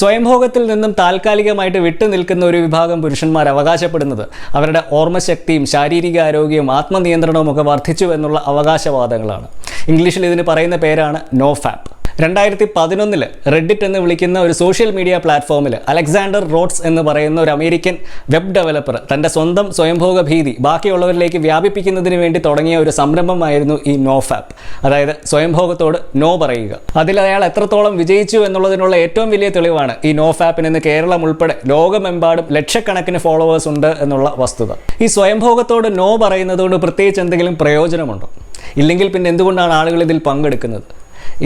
സ്വയംഭോഗത്തിൽ നിന്നും താൽക്കാലികമായിട്ട് വിട്ടു നിൽക്കുന്ന ഒരു വിഭാഗം പുരുഷന്മാർ അവകാശപ്പെടുന്നത്. അവരുടെ ഓർമ്മശക്തിയും ശാരീരിക ആരോഗ്യവും ആത്മനിയന്ത്രണവും ഒക്കെ വർദ്ധിച്ചു എന്നുള്ള അവകാശവാദങ്ങളാണ്. ഇംഗ്ലീഷിൽ ഇതിന് പറയുന്ന പേരാണ് നോ ഫാപ്പ് രണ്ടായിരത്തി പതിനൊന്നിൽ റെഡിറ്റ് എന്ന് വിളിക്കുന്ന ഒരു സോഷ്യൽ മീഡിയ പ്ലാറ്റ്ഫോമിൽ അലക്സാണ്ടർ റോഡ്സ് എന്ന് പറയുന്ന ഒരു അമേരിക്കൻ വെബ് ഡെവലപ്പർ തന്റെ സ്വന്തം സ്വയംഭോഗ ഭീതി ബാക്കിയുള്ളവരിലേക്ക് വ്യാപിപ്പിക്കുന്നതിന് വേണ്ടി തുടങ്ങിയ ഒരു സംരംഭമായിരുന്നു ഈ നോ ഫാപ്പ് അതായത് സ്വയംഭോഗത്തോട് നോ പറയുക. അതിൽ അയാൾ എത്രത്തോളം വിജയിച്ചു എന്നുള്ളതിനുള്ള ഏറ്റവും വലിയ തെളിവാണ് ഈ നോ ഫാപ്പിന് ഇന്ന് കേരളം ഉൾപ്പെടെ ലോകമെമ്പാടും ലക്ഷക്കണക്കിന് ഫോളോവേഴ്സ് ഉണ്ട് എന്നുള്ള വസ്തുത. ഈ സ്വയംഭോഗത്തോട് നോ പറയുന്നതുകൊണ്ട് പ്രത്യേകിച്ച് എന്തെങ്കിലും പ്രയോജനമുണ്ടോ? ഇല്ലെങ്കിൽ പിന്നെ എന്തുകൊണ്ടാണ് ആളുകൾ ഇതിൽ പങ്കെടുക്കുന്നത്?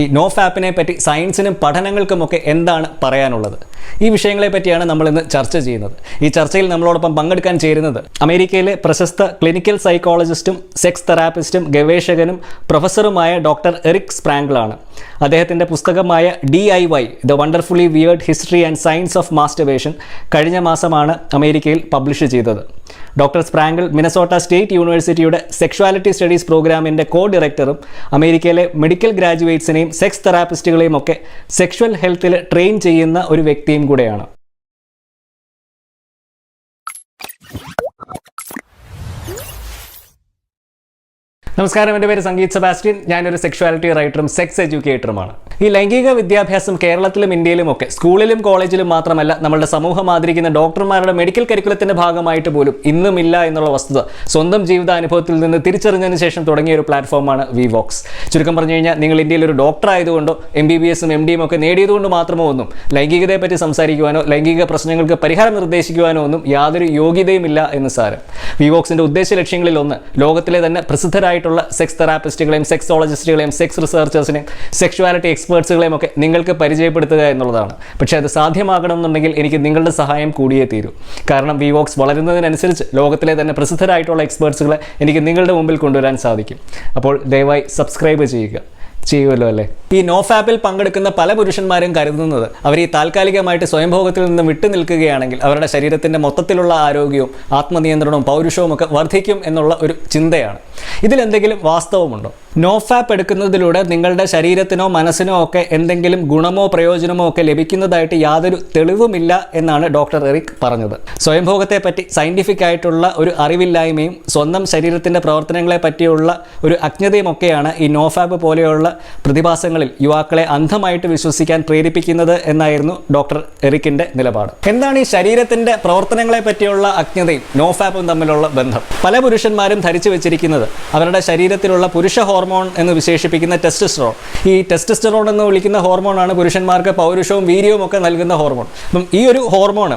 ഈ നോ ഫാപ്പിനെ പറ്റി സയൻസിനും പഠനങ്ങൾക്കുമൊക്കെ എന്താണ് പറയാനുള്ളത്? ഈ വിഷയങ്ങളെ പറ്റിയാണ് നമ്മൾ ഇന്ന് ചർച്ച ചെയ്യുന്നത്. ഈ ചർച്ചയിൽ നമ്മളോടൊപ്പം പങ്കെടുക്കാൻ ചേരുന്നത് അമേരിക്കയിലെ പ്രശസ്ത ക്ലിനിക്കൽ സൈക്കോളജിസ്റ്റും സെക്സ് തെറാപ്പിസ്റ്റും ഗവേഷകനും പ്രൊഫസറുമായ ഡോക്ടർ എറിക് സ്പ്രാങ്കിളാണ് അദ്ദേഹത്തിന്റെ പുസ്തകമായ D I Y the wonderfully weird history and science of masturbation കഴിഞ്ഞ മാസമാണ് അമേരിക്കയിൽ പബ്ലിഷ് ചെയ്തത്. ഡോക്ടർ സ്പ്രാങ്കിൾ മിനസോട്ട സ്റ്റേറ്റ് യൂണിവേഴ്സിറ്റിയുടെ സെക്ഷുവാലിറ്റി സ്റ്റഡീസ് പ്രോഗ്രാമിന്റെ കോ ഡയറക്ടറും അമേരിക്കയിലെ മെഡിക്കൽ ഗ്രാജുവേറ്റ്സിനെയും സെക്സ് തെറാപ്പിസ്റ്റുകളെയും ഒക്കെ സെക്ഷൽ ഹെൽത്തിൽ ട്രെയിൻ ചെയ്യുന്ന ഒരു വ്യക്തിയും കൂടെയാണ്. നമസ്കാരം എന്റെ പേര് സംഗീത് സെബാസ്റ്റ്യൻ. ഞാനൊരു സെക്ഷുവാലിറ്റി റൈറ്ററും സെക്സ് എഡ്യൂക്കേറ്ററുമാണ് ഈ ലൈംഗിക വിദ്യാഭ്യാസം കേരളത്തിലും ഇന്ത്യയിലും ഒക്കെ സ്കൂളിലും കോളേജിലും മാത്രമല്ല നമ്മളുടെ സമൂഹം ആദരിക്കുന്ന ഡോക്ടർമാരുടെ മെഡിക്കൽ കരിക്കുലത്തിന്റെ ഭാഗമായിട്ട് പോലും ഇന്നുമില്ല എന്നുള്ള വസ്തുത സ്വന്തം ജീവിതാനുഭവത്തിൽ നിന്ന് തിരിച്ചറിഞ്ഞതിന് ശേഷം തുടങ്ങിയ ഒരു പ്ലാറ്റ്ഫോമാണ് വി വോക്സ് ചുരുക്കം പറഞ്ഞു കഴിഞ്ഞാൽ നിങ്ങൾ ഇന്ത്യയിൽ ഒരു ഡോക്ടർ ആയതുകൊണ്ടോ എം ബി ബി എസും എം ഡിയും ഒക്കെ നേടിയതുകൊണ്ട് മാത്രമോ ഒന്നും ലൈംഗികതയെ പറ്റി സംസാരിക്കുവാനോ ലൈംഗിക പ്രശ്നങ്ങൾക്ക് പരിഹാരം നിർദ്ദേശിക്കുവാനോ ഒന്നും യാതൊരു യോഗ്യതയുമില്ല എന്ന് സാരം. വി വിവോക്സിന്റെ ഉദ്ദേശ ലക്ഷ്യങ്ങളിൽ ഒന്ന് ലോകത്തിലെ തന്നെ പ്രസിദ്ധരായിട്ടുള്ള സെക്സ് തെറാപ്പിസ്റ്റുകളെയും സെക്സോളജിസ്റ്റുകളെയും സെക്സ് റിസർച്ചേഴ്സിനെയും സെക്ഷുവാലിറ്റി എക്സ്പേർട്സുകളെയും ഒക്കെ നിങ്ങൾക്ക് പരിചയപ്പെടുത്തുക എന്നുള്ളതാണ്. പക്ഷേ അത് സാധ്യമാകണമെന്നുണ്ടെങ്കിൽ എനിക്ക് നിങ്ങളുടെ സഹായം കൂടിയേ തീരൂ. കാരണം വി വോക്സ് വളരുന്നതിനനുസരിച്ച് ലോകത്തിലെ തന്നെ പ്രസിദ്ധരായിട്ടുള്ള എക്സ്പേർട്സുകളെ എനിക്ക് നിങ്ങളുടെ മുമ്പിൽ കൊണ്ടുവരാൻ സാധിക്കും. അപ്പോൾ ദയവായി സബ്സ്ക്രൈബ് ചെയ്യുക. ചെയ്യുമല്ലോ അല്ലേ? ഈ നോ ഫാപ്പിൽ പങ്കെടുക്കുന്ന പല പുരുഷന്മാരും കരുതുന്നത് അവർ ഈ താൽക്കാലികമായിട്ട് സ്വയംഭോഗത്തിൽ നിന്ന് വിട്ടു നിൽക്കുകയാണെങ്കിൽ അവരുടെ ശരീരത്തിന്റെ മൊത്തത്തിലുള്ള ആരോഗ്യവും ആത്മനിയന്ത്രണവും പൗരുഷവും ഒക്കെ വർദ്ധിക്കും എന്നുള്ള ഒരു ചിന്തയാണ്. ഇതിലെന്തെങ്കിലും വാസ്തവമുണ്ടോ? നോഫാപ്പ് എടുക്കുന്നതിലൂടെ നിങ്ങളുടെ ശരീരത്തിനോ മനസ്സിനോ ഒക്കെ എന്തെങ്കിലും ഗുണമോ പ്രയോജനമോ ഒക്കെ ലഭിക്കുന്നതായിട്ട് യാതൊരു തെളിവുമില്ല എന്നാണ് ഡോക്ടർ എറിക് പറഞ്ഞത്. സ്വയംഭോഗത്തെ പറ്റി സയന്റിഫിക് ആയിട്ടുള്ള ഒരു അറിവില്ലായ്മയും സ്വന്തം ശരീരത്തിന്റെ പ്രവർത്തനങ്ങളെ പറ്റിയുള്ള ഒരു അജ്ഞതയും ഒക്കെയാണ് ഈ നോഫാപ്പ് പോലെയുള്ള പ്രതിഭാസങ്ങളിൽ യുവാക്കളെ അന്ധമായിട്ട് വിശ്വസിക്കാൻ പ്രേരിപ്പിക്കുന്നത് എന്നായിരുന്നു ഡോക്ടർ എറിക്കിന്റെ നിലപാട്. എന്താണ് ഈ ശരീരത്തിന്റെ പ്രവർത്തനങ്ങളെ പറ്റിയുള്ള അജ്ഞതയും നോഫാപ്പും തമ്മിലുള്ള ബന്ധം? പല പുരുഷന്മാരും ധരിച്ചു വെച്ചിരിക്കുന്നത് അവരുടെ ശരീരത്തിലുള്ള പുരുഷ ഹോർമോൺ എന്ന് വിശേഷിപ്പിക്കുന്ന ടെസ്റ്റസ്റ്ററോൺ ഈ ടെസ്റ്റസ്റ്ററോൺ എന്ന് വിളിക്കുന്ന ഹോർമോണാണ് പുരുഷന്മാർക്ക് പൗരുഷവും വീര്യവും ഒക്കെ നൽകുന്ന ഹോർമോൺ അപ്പം ഈ ഒരു ഹോർമോൺ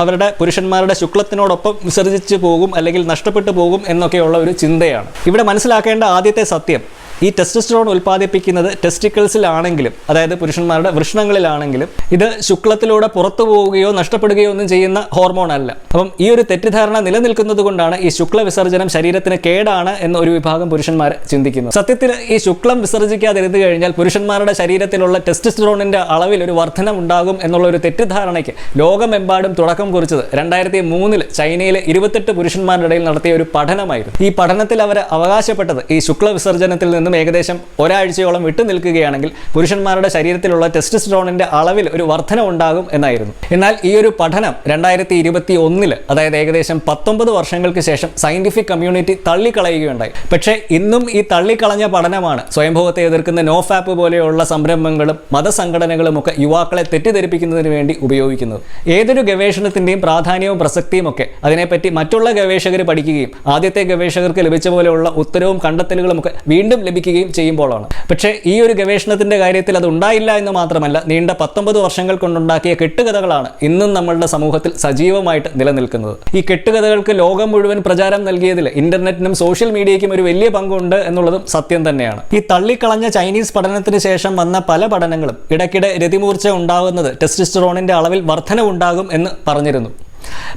അവരുടെ പുരുഷന്മാരുടെ ശുക്ലത്തിനോടൊപ്പം വിസർജിച്ച് പോകും അല്ലെങ്കിൽ നഷ്ടപ്പെട്ടു പോകും എന്നൊക്കെയുള്ള ഒരു ചിന്തയാണ്. ഇവിടെ മനസ്സിലാക്കേണ്ട ആദ്യത്തെ സത്യം ഈ ടെസ്റ്റസ്റ്ററോൺ ഉൽപ്പാദിപ്പിക്കുന്നത് ടെസ്റ്റിക്കിൾസിലാണെങ്കിലും അതായത് പുരുഷന്മാരുടെ വൃഷണങ്ങളിലാണെങ്കിലും ഇത് ശുക്ലത്തിലൂടെ പുറത്തു പോവുകയോ നഷ്ടപ്പെടുകയോ ഒന്നും ചെയ്യുന്ന ഹോർമോൺ അല്ല അപ്പം ഈ ഒരു തെറ്റിദ്ധാരണ നിലനിൽക്കുന്നത് കൊണ്ടാണ് ഈ ശുക്ല വിസർജനം ശരീരത്തിന് കേടാണ് എന്ന് ഒരു വിഭാഗം പുരുഷന്മാർ ചിന്തിക്കുന്നത്. സത്യത്തിൽ ഈ ശുക്ലം വിസർജിക്കാതിരുന്നു കഴിഞ്ഞാൽ പുരുഷന്മാരുടെ ശരീരത്തിലുള്ള ടെസ്റ്റസ്റ്ററോണിന്റെ അളവിൽ ഒരു വർധനം ഉണ്ടാകും എന്നുള്ള ഒരു തെറ്റിദ്ധാരണയ്ക്ക് ലോകമെമ്പാടും തുടക്കം കുറിച്ചത് രണ്ടായിരത്തി മൂന്നിൽ ചൈനയിലെ ഇരുപത്തെട്ട് പുരുഷന്മാരുടെ ഇടയിൽ നടത്തിയ ഒരു പഠനമായിരുന്നു. ഈ പഠനത്തിൽ അവർ അവകാശപ്പെട്ടത് ഈ ശുക്ല വിസർജനത്തിൽ നിന്നും ഏകദേശം ഒരാഴ്ചയോളം വിട്ടു നിൽക്കുകയാണെങ്കിൽ പുരുഷന്മാരുടെ ശരീരത്തിലുള്ള ടെസ്റ്റിസ്ട്രോണിന്റെ അളവിൽ ഒരു വർധന ഉണ്ടാകും എന്നായിരുന്നു. എന്നാൽ ഈ ഒരു പഠനം രണ്ടായിരത്തി ഇരുപത്തി ഒന്നിൽ അതായത് ഏകദേശം പത്തൊമ്പത് വർഷങ്ങൾക്ക് ശേഷം സയന്റിഫിക് കമ്മ്യൂണിറ്റി തള്ളിക്കളയുകയുണ്ടായി. പക്ഷേ ഇന്നും ഈ തള്ളിക്കളഞ്ഞ പഠനമാണ് സ്വയംഭവത്തെ എതിർക്കുന്ന നോഫാപ്പ് പോലെയുള്ള സംരംഭങ്ങളും മതസംഘടനകളും ഒക്കെ യുവാക്കളെ തെറ്റിദ്ധരിപ്പിക്കുന്നതിന് വേണ്ടി ഉപയോഗിക്കുന്നത്. ഏതൊരു ഗവേഷണത്തിന്റെയും പ്രാധാന്യവും പ്രസക്തിയും ഒക്കെ അതിനെപ്പറ്റി മറ്റുള്ള ഗവേഷകർ പഠിക്കുകയും ആദ്യത്തെ ഗവേഷകർക്ക് ലഭിച്ച പോലെയുള്ള ഉത്തരവും കണ്ടെത്തലുകളും ഒക്കെ വീണ്ടും ലഭിക്കുകയും ചെയ്യുമ്പോഴാണ്. പക്ഷേ ഈ ഒരു ഗവേഷണത്തിന്റെ കാര്യത്തിൽ അത് ഉണ്ടായില്ല എന്ന് മാത്രമല്ല നീണ്ട പത്തൊമ്പത് വർഷങ്ങൾ കൊണ്ടുണ്ടാക്കിയ കെട്ടുകഥകളാണ് ഇന്നും നമ്മളുടെ സമൂഹത്തിൽ സജീവമായിട്ട് നിലനിൽക്കുന്നത്. ഈ കെട്ടുകഥകൾക്ക് ലോകം മുഴുവൻ പ്രചാരം നൽകിയതിൽ ഇന്റർനെറ്റിനും സോഷ്യൽ മീഡിയയ്ക്കും ഒരു വലിയ പങ്കുണ്ട് എന്നുള്ളതും സത്യം തന്നെയാണ്. ഈ തള്ളിക്കളഞ്ഞ ചൈനീസ് പഠനത്തിന് ശേഷം വന്ന പല പഠനങ്ങളും ഇടയ്ക്കിടെ രതിമൂർച്ച ഉണ്ടാകുന്നത് ടെസ്റ്റിസ്റ്ററോണിന്റെ അളവിൽ വർധനവുണ്ടാകും എന്ന് പറഞ്ഞിരുന്നു.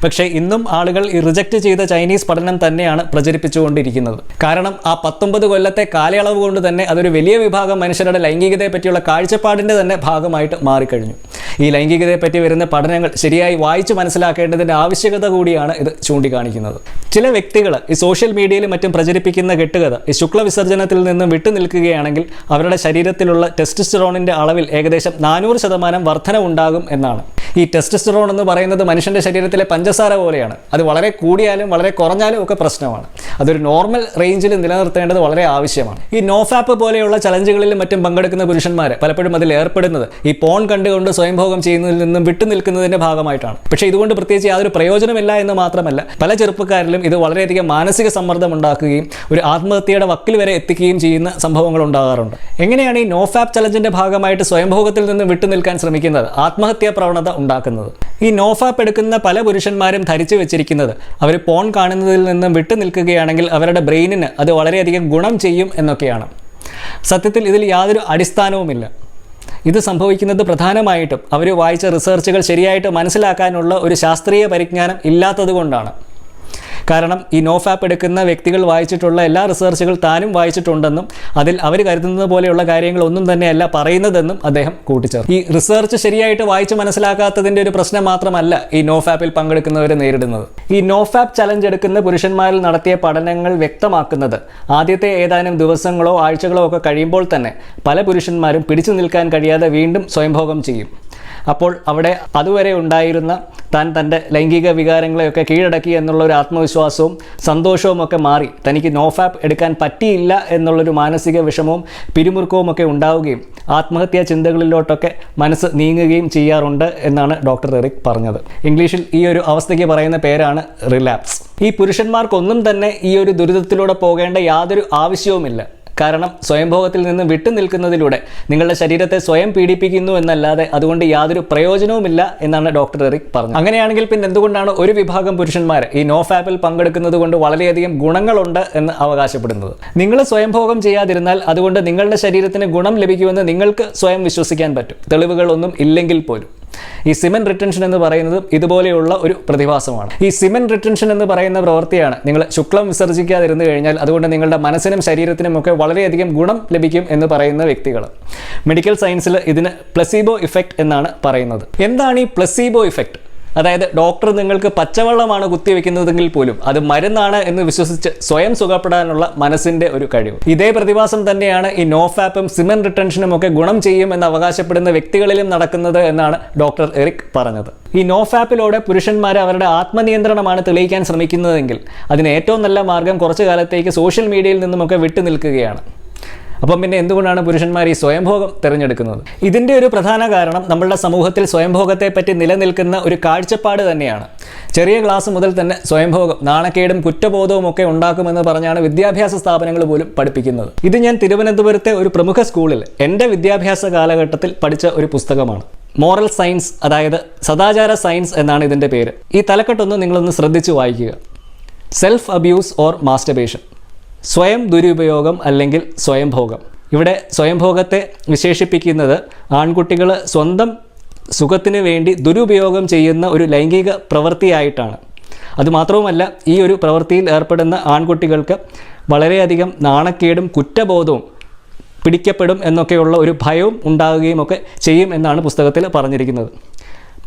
പക്ഷേ ഇന്നും ആളുകൾ ഈ റിജക്റ്റ് ചെയ്ത ചൈനീസ് പഠനം തന്നെയാണ് പ്രചരിപ്പിച്ചുകൊണ്ടിരിക്കുന്നത്. കാരണം ആ പത്തൊമ്പത് കൊല്ലത്തെ കാലയളവ് കൊണ്ട് തന്നെ അതൊരു വലിയ വിഭാഗം മനുഷ്യരുടെ ലൈംഗികതയെ പറ്റിയുള്ള കാഴ്ചപ്പാടിന്റെ തന്നെ ഭാഗമായിട്ട് മാറിക്കഴിഞ്ഞു. ഈ ലൈംഗികതയെ പറ്റി വരുന്ന പഠനങ്ങൾ ശരിയായി വായിച്ച് മനസ്സിലാക്കേണ്ടതിന്റെ ആവശ്യകത കൂടിയാണ് ഇത് ചൂണ്ടിക്കാണിക്കുന്നത്. ചില വ്യക്തികൾ ഈ സോഷ്യൽ മീഡിയയിൽ മറ്റും പ്രചരിപ്പിക്കുന്ന കെട്ടുകഥ ഈ ശുക്ല വിസർജനത്തിൽ നിന്നും വിട്ടുനിൽക്കുകയാണെങ്കിൽ അവരുടെ ശരീരത്തിലുള്ള ടെസ്റ്റിസ്റ്ററോണിന്റെ അളവിൽ ഏകദേശം നാനൂറ് ശതമാനം വർധന ഉണ്ടാകും എന്നാണ്. ഈ ടെസ്റ്റസ്റ്ററോൺ എന്ന് പറയുന്നത് മനുഷ്യന്റെ ശരീരത്തിലെ പഞ്ചസാര പോലെയാണ്. അത് വളരെ കൂടിയാലും വളരെ കുറഞ്ഞാലും ഒക്കെ പ്രശ്നമാണ്. അതൊരു നോർമൽ റേഞ്ചിൽ നിലനിർത്തേണ്ടത് വളരെ ആവശ്യമാണ്. ഈ നോഫാപ്പ് പോലെയുള്ള ചലഞ്ചുകളിലും മറ്റും പങ്കെടുക്കുന്ന പുരുഷന്മാർ പലപ്പോഴും അതിൽ ഏർപ്പെടുന്നത് ഈ പോൺ കണ്ടുകൊണ്ട് സ്വയംഭോഗം ചെയ്യുന്നതിൽ നിന്നും വിട്ടുനിൽക്കുന്നതിന്റെ ഭാഗമായിട്ടാണ്. പക്ഷേ ഇതുകൊണ്ട് പ്രത്യേകിച്ച് യാതൊരു പ്രയോജനമില്ല എന്ന് മാത്രമല്ല പല ചെറുപ്പക്കാരിലും ഇത് വളരെയധികം മാനസിക സമ്മർദ്ദം ഉണ്ടാക്കുകയും ഒരു ആത്മഹത്യയുടെ വക്കിൽ വരെ എത്തിക്കുകയും ചെയ്യുന്ന സംഭവങ്ങൾ ഉണ്ടാകാറുണ്ട്. എങ്ങനെയാണ് ഈ നോഫാപ്പ് ചലഞ്ചിന്റെ ഭാഗമായിട്ട് സ്വയംഭോഗത്തിൽ നിന്നും വിട്ടുനിൽക്കാൻ ശ്രമിക്കുന്നത് ആത്മഹത്യാ പ്രവണത ഉണ്ടാക്കുന്നത്? ഈ നോഫാപ്പ് എടുക്കുന്ന പല പുരുഷന്മാരും ധരിച്ചു വെച്ചിരിക്കുന്നത് അവർ പോൺ കാണുന്നതിൽ നിന്നും വിട്ടു നിൽക്കുകയാണെങ്കിൽ അവരുടെ ബ്രെയിനിന് അത് വളരെയധികം ഗുണം ചെയ്യും എന്നൊക്കെയാണ്. സത്യത്തിൽ ഇതിൽ യാതൊരു അടിസ്ഥാനവുമില്ല. ഇത് സംഭവിക്കുന്നത് പ്രധാനമായിട്ടും അവർ വായിച്ച റിസർച്ചുകൾ ശരിയായിട്ട് മനസ്സിലാക്കാനുള്ള ഒരു ശാസ്ത്രീയ പരിജ്ഞാനം ഇല്ലാത്തതുകൊണ്ടാണ്. കാരണം ഈ നോഫാപ്പ് എടുക്കുന്ന വ്യക്തികൾ വായിച്ചിട്ടുള്ള എല്ലാ റിസർച്ചുകൾ താനും വായിച്ചിട്ടുണ്ടെന്നും അതിൽ അവർ കരുതുന്നത് പോലെയുള്ള കാര്യങ്ങൾ ഒന്നും തന്നെയല്ല പറയുന്നതെന്നും അദ്ദേഹം കൂട്ടിച്ചേർത്തു. ഈ റിസർച്ച് ശരിയായിട്ട് വായിച്ച് മനസ്സിലാക്കാത്തതിന്റെ ഒരു പ്രശ്നം മാത്രമല്ല ഈ നോഫാപ്പിൽ പങ്കെടുക്കുന്നവർ നേരിടുന്നത്. ഈ നോഫാപ്പ് ചലഞ്ച് എടുക്കുന്ന പുരുഷന്മാരിൽ നടത്തിയ പഠനങ്ങൾ വ്യക്തമാക്കുന്നത് ആദ്യത്തെ ഏതാനും ദിവസങ്ങളോ ആഴ്ചകളോ ഒക്കെ കഴിയുമ്പോൾ തന്നെ പല പുരുഷന്മാരും പിടിച്ചു നിൽക്കാൻ കഴിയാതെ വീണ്ടും സ്വയംഭോഗം ചെയ്യും. അപ്പോൾ അവിടെ അതുവരെ ഉണ്ടായിരുന്ന താൻ തന്റെ ലൈംഗിക വികാരങ്ങളെയൊക്കെ കീഴടക്കി എന്നുള്ള ഒരു ആത്മവിശ്വാസവും സന്തോഷവും ഒക്കെ മാറി. തനിക്ക് നോഫാപ്പ് എടുക്കാൻ പറ്റിയില്ല എന്നുള്ളൊരു മാനസിക വിഷമവും പിരിമുറുക്കവും ഒക്കെ ഉണ്ടാവുകയും ആത്മഹത്യാ ചിന്തകളിലോട്ടൊക്കെ മനസ്സ് നീങ്ങുകയും ചെയ്യാറുണ്ട് എന്നാണ് ഡോക്ടർ എറിക് പറഞ്ഞത്. ഇംഗ്ലീഷിൽ ഈ ഒരു അവസ്ഥയ്ക്ക് പറയുന്ന പേരാണ് റിലാപ്സ് ഈ പുരുഷന്മാർക്കൊന്നും തന്നെ ഈ ഒരു ദുരിതത്തിലൂടെ പോകേണ്ട യാതൊരു ആവശ്യവുമില്ല. കാരണം സ്വയംഭോഗത്തിൽ നിന്ന് വിട്ടു നിൽക്കുന്നതിലൂടെ നിങ്ങളുടെ ശരീരത്തെ സ്വയം പീഡിപ്പിക്കുന്നു എന്നല്ലാതെ അതുകൊണ്ട് യാതൊരു പ്രയോജനവുമില്ല എന്നാണ് ഡോക്ടർ എറിക് പറഞ്ഞത്. അങ്ങനെയാണെങ്കിൽ പിന്നെ എന്തുകൊണ്ടാണ് ഒരു വിഭാഗം പുരുഷന്മാർ ഈ നോ ഫാപ്പിൽ പങ്കെടുക്കുന്നത് കൊണ്ട് വളരെയധികം ഗുണങ്ങളുണ്ട് എന്ന് അവകാശപ്പെടുന്നത്? നിങ്ങൾ സ്വയംഭോഗം ചെയ്യാതിരുന്നാൽ അതുകൊണ്ട് നിങ്ങളുടെ ശരീരത്തിന് ഗുണം ലഭിക്കുമെന്ന് നിങ്ങൾക്ക് സ്വയം വിശ്വസിക്കാൻ പറ്റും. തെളിവുകളൊന്നും ഇല്ലെങ്കിൽ പോലും. ഈ സിമൻ റിട്ടൻഷൻ എന്ന് പറയുന്നത് ഇതുപോലെയുള്ള ഒരു പ്രതിഭാസമാണ്. ഈ സിമൻ റിട്ടൻഷൻ എന്ന് പറയുന്ന പ്രവൃത്തിയാണ് നിങ്ങൾ ശുക്ലം വിസർജിക്കാതിരുന്നു കഴിഞ്ഞാൽ അതുകൊണ്ട് നിങ്ങളുടെ മനസ്സിനും ശരീരത്തിനും ഒക്കെ വളരെയധികം ഗുണം ലഭിക്കും എന്ന് പറയുന്ന വ്യക്തികൾ. മെഡിക്കൽ സയൻസിൽ ഇതിന് പ്ലസീബോ ഇഫക്റ്റ് എന്നാണ് പറയുന്നത്. എന്താണ് ഈ പ്ലസീബോ ഇഫക്റ്റ് അതായത് ഡോക്ടർ നിങ്ങൾക്ക് പച്ചവെള്ളമാണ് കുത്തിവെക്കുന്നതെങ്കിൽ പോലും അത് മരുന്നാണ് എന്ന് വിശ്വസിച്ച് സ്വയം സുഖപ്പെടാനുള്ള മനസ്സിന്റെ ഒരു കഴിവ്. ഇതേ പ്രതിഭാസം തന്നെയാണ് ഈ നോഫാപ്പും സിമൻ റിട്ടൻഷനും ഒക്കെ ഗുണം ചെയ്യും എന്ന് അവകാശപ്പെടുന്ന വ്യക്തികളിലും നടക്കുന്നത് എന്നാണ് ഡോക്ടർ എറിക് പറഞ്ഞത്. ഈ നോഫാപ്പിലൂടെ പുരുഷന്മാർ അവരുടെ ആത്മനിയന്ത്രണമാണ് തെളിയിക്കാൻ ശ്രമിക്കുന്നതെങ്കിൽ അതിന് ഏറ്റവും നല്ല മാർഗം കുറച്ചു കാലത്തേക്ക് സോഷ്യൽ മീഡിയയിൽ നിന്നുമൊക്കെ വിട്ടു നിൽക്കുകയാണ്. അപ്പം പിന്നെ എന്തുകൊണ്ടാണ് പുരുഷന്മാർ ഈ സ്വയംഭോഗം തിരഞ്ഞെടുക്കുന്നത്? ഇതിന്റെ ഒരു പ്രധാന കാരണം നമ്മളുടെ സമൂഹത്തിൽ സ്വയംഭോഗത്തെ പറ്റി നിലനിൽക്കുന്ന ഒരു കാഴ്ചപ്പാട് തന്നെയാണ്. ചെറിയ ക്ലാസ് മുതൽ തന്നെ സ്വയംഭോഗം നാണക്കേടും കുറ്റബോധവും ഒക്കെ ഉണ്ടാക്കുമെന്ന് പറഞ്ഞാണ് വിദ്യാഭ്യാസ സ്ഥാപനങ്ങൾ പോലും പഠിപ്പിക്കുന്നത്. ഇത് ഞാൻ തിരുവനന്തപുരത്തെ ഒരു പ്രമുഖ സ്കൂളിൽ എന്റെ വിദ്യാഭ്യാസ കാലഘട്ടത്തിൽ പഠിച്ച ഒരു പുസ്തകമാണ്. മോറൽ സയൻസ് അതായത് സദാചാര സയൻസ് എന്നാണ് ഇതിന്റെ പേര്. ഈ തലക്കെട്ടൊന്ന് നിങ്ങളൊന്ന് ശ്രദ്ധിച്ച് വായിക്കുക. Self abuse or masturbation. സ്വയം ദുരുപയോഗം അല്ലെങ്കിൽ സ്വയംഭോഗം ഇവിടെ സ്വയംഭോഗത്തെ വിശേഷിപ്പിക്കുന്നത് ആൺകുട്ടികൾ സ്വന്തം സുഖത്തിന് വേണ്ടി ദുരുപയോഗം ചെയ്യുന്ന ഒരു ലൈംഗിക പ്രവൃത്തിയായിട്ടാണ്. അതുമാത്രവുമല്ല ഈ ഒരു പ്രവൃത്തിയിൽ ഏർപ്പെടുന്ന ആൺകുട്ടികൾക്ക് വളരെയധികം നാണക്കേടും കുറ്റബോധവും പിടിക്കപ്പെടും എന്നൊക്കെയുള്ള ഒരു ഭയവും ഉണ്ടാകുകയും ഒക്കെ ചെയ്യും എന്നാണ് പുസ്തകത്തിൽ പറഞ്ഞിരിക്കുന്നത്.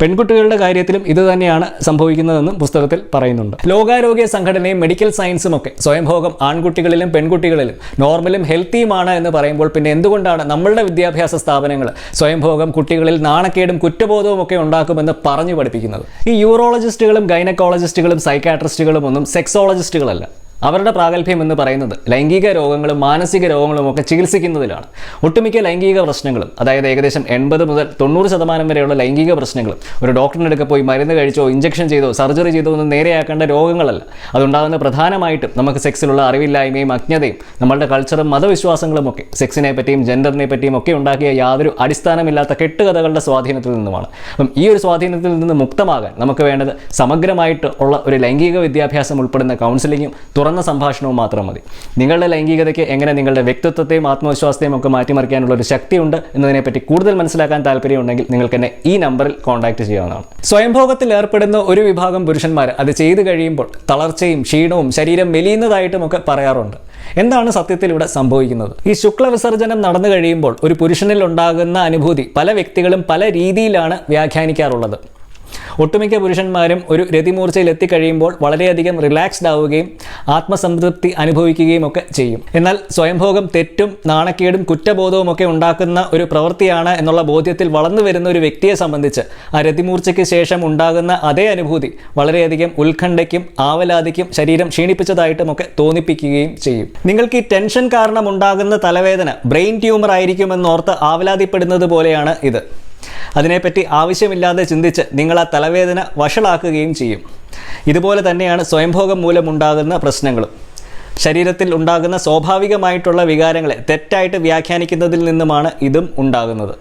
പെൺകുട്ടികളുടെ കാര്യത്തിലും ഇത് തന്നെയാണ് സംഭവിക്കുന്നതെന്നും പുസ്തകത്തിൽ പറയുന്നുണ്ട്. ലോകാരോഗ്യ സംഘടനയും മെഡിക്കൽ സയൻസും ഒക്കെ സ്വയംഭോഗം ആൺകുട്ടികളിലും പെൺകുട്ടികളിലും നോർമലും ഹെൽത്തിയുമാണ് എന്ന് പറയുമ്പോൾ പിന്നെ എന്തുകൊണ്ടാണ് നമ്മളുടെ വിദ്യാഭ്യാസ സ്ഥാപനങ്ങൾ സ്വയംഭോഗം കുട്ടികളിൽ നാണക്കേടും കുറ്റബോധവും ഒക്കെ ഉണ്ടാക്കുമെന്ന് പറഞ്ഞു പഠിപ്പിക്കുന്നത്? ഈ യൂറോളജിസ്റ്റുകളും ഗൈനക്കോളജിസ്റ്റുകളും സൈക്കാട്രിസ്റ്റുകളും ഒന്നും സെക്സോളജിസ്റ്റുകളല്ല അവരുടെ പ്രാഗൽഭ്യം എന്ന് പറയുന്നത് ലൈംഗിക രോഗങ്ങളും മാനസിക രോഗങ്ങളും ഒക്കെ ചികിത്സിക്കുന്നതിലാണ്. ഒട്ടുമിക്ക ലൈംഗിക പ്രശ്നങ്ങളും അതായത് ഏകദേശം എൺപത് മുതൽ തൊണ്ണൂറ് ശതമാനം വരെയുള്ള ലൈംഗിക പ്രശ്നങ്ങളും ഒരു ഡോക്ടറിന്റെ അടുക്ക പോയി മരുന്ന് കഴിച്ചോ ഇഞ്ചക്ഷൻ ചെയ്തോ സർജറി ചെയ്തോ ഒന്നും നേരെയാക്കേണ്ട രോഗങ്ങളല്ല. അതുണ്ടാകുന്ന പ്രധാനമായിട്ടും നമുക്ക് സെക്സിലുള്ള അറിവില്ലായ്മയും അജ്ഞതയും നമ്മളുടെ കൾച്ചറും മതവിശ്വാസങ്ങളും ഒക്കെ സെക്സിനെ പറ്റിയും ജെൻഡറിനെ പറ്റിയും ഒക്കെ ഉണ്ടാക്കിയ യാതൊരു അടിസ്ഥാനമില്ലാത്ത കെട്ടുകഥകളുടെ സ്വാധീനത്തിൽ നിന്നുമാണ്. അപ്പം ഈ ഒരു സ്വാധീനത്തിൽ നിന്ന് മുക്തമാകാൻ നമുക്ക് വേണ്ടത് സമഗ്രമായിട്ട് ഉള്ള ഒരു ലൈംഗിക വിദ്യാഭ്യാസം ഉൾപ്പെടുന്ന കൗൺസിലിങ്ങും തുറന്ന സംഭാഷണവും മാത്രം മതി. നിങ്ങളുടെ ലൈംഗികതയ്ക്ക് എങ്ങനെ നിങ്ങളുടെ വ്യക്തിത്വത്തെയും ആത്മവിശ്വാസത്തെയും ഒക്കെ മാറ്റിമറിക്കാനുള്ള ഒരു ശക്തിയുണ്ട് എന്നതിനെപ്പറ്റി കൂടുതൽ മനസ്സിലാക്കാൻ താല്പര്യമുണ്ടെങ്കിൽ നിങ്ങൾക്ക് എന്നെ ഈ നമ്പറിൽ കോൺടാക്ട് ചെയ്യാവുന്നതാണ്. സ്വയംഭോഗത്തിൽ ഏർപ്പെടുന്ന ഒരു വിഭാഗം പുരുഷന്മാർ അത് ചെയ്തു കഴിയുമ്പോൾ തളർച്ചയും ക്ഷീണവും ശരീരം മെലിയുന്നതായിട്ടും ഒക്കെ പറയാറുണ്ട്. എന്താണ് സത്യത്തിൽ ഇവിടെ സംഭവിക്കുന്നത്? ഈ ശുക്ല വിസർജനം നടന്നു കഴിയുമ്പോൾ ഒരു പുരുഷനിൽ ഉണ്ടാകുന്ന അനുഭൂതി പല വ്യക്തികളും പല രീതിയിലാണ് വ്യാഖ്യാനിക്കാറുള്ളത്. ഒട്ടുമിക്ക പുരുഷന്മാരും ഒരു രതിമൂർച്ചയിൽ എത്തിക്കഴിയുമ്പോൾ വളരെയധികം റിലാക്സ്ഡ് ആവുകയും ആത്മസംതൃപ്തി അനുഭവിക്കുകയും ഒക്കെ ചെയ്യും. എന്നാൽ സ്വയംഭോഗം തെറ്റും നാണക്കേടും കുറ്റബോധവും ഒക്കെ ഉണ്ടാക്കുന്ന ഒരു പ്രവൃത്തിയാണ് എന്നുള്ള ബോധ്യത്തിൽ വളർന്നു വരുന്ന ഒരു വ്യക്തിയെ സംബന്ധിച്ച് ആ രതിമൂർച്ചയ്ക്ക് ശേഷം ഉണ്ടാകുന്ന അതേ അനുഭൂതി വളരെയധികം ഉത്കണ്ഠയ്ക്കും ആവലാതിക്കും ശരീരം ക്ഷീണിപ്പിച്ചതായിട്ടും ഒക്കെ തോന്നിപ്പിക്കുകയും ചെയ്യും. നിങ്ങൾക്ക് ഈ ടെൻഷൻ കാരണം ഉണ്ടാകുന്ന തലവേദന ബ്രെയിൻ ട്യൂമർ ആയിരിക്കുമെന്നോർത്ത് ആവലാതിപ്പെടുന്നത് പോലെയാണ് ഇത്. അതിനെപ്പറ്റി ആവശ്യമില്ലാതെ ചിന്തിച്ച് നിങ്ങൾ ആ തലവേദന വഷളാക്കുകയും ചെയ്യും. ഇതുപോലെ തന്നെയാണ് സ്വയംഭോഗം മൂലമുണ്ടാകുന്ന പ്രശ്നങ്ങളും. ശരീരത്തിൽ ഉണ്ടാകുന്ന സ്വാഭാവികമായിട്ടുള്ള വികാരങ്ങളെ തെറ്റായിട്ട് വ്യാഖ്യാനിക്കുന്നതിൽ നിന്നുമാണ് ഇതും ഉണ്ടാകുന്നത്.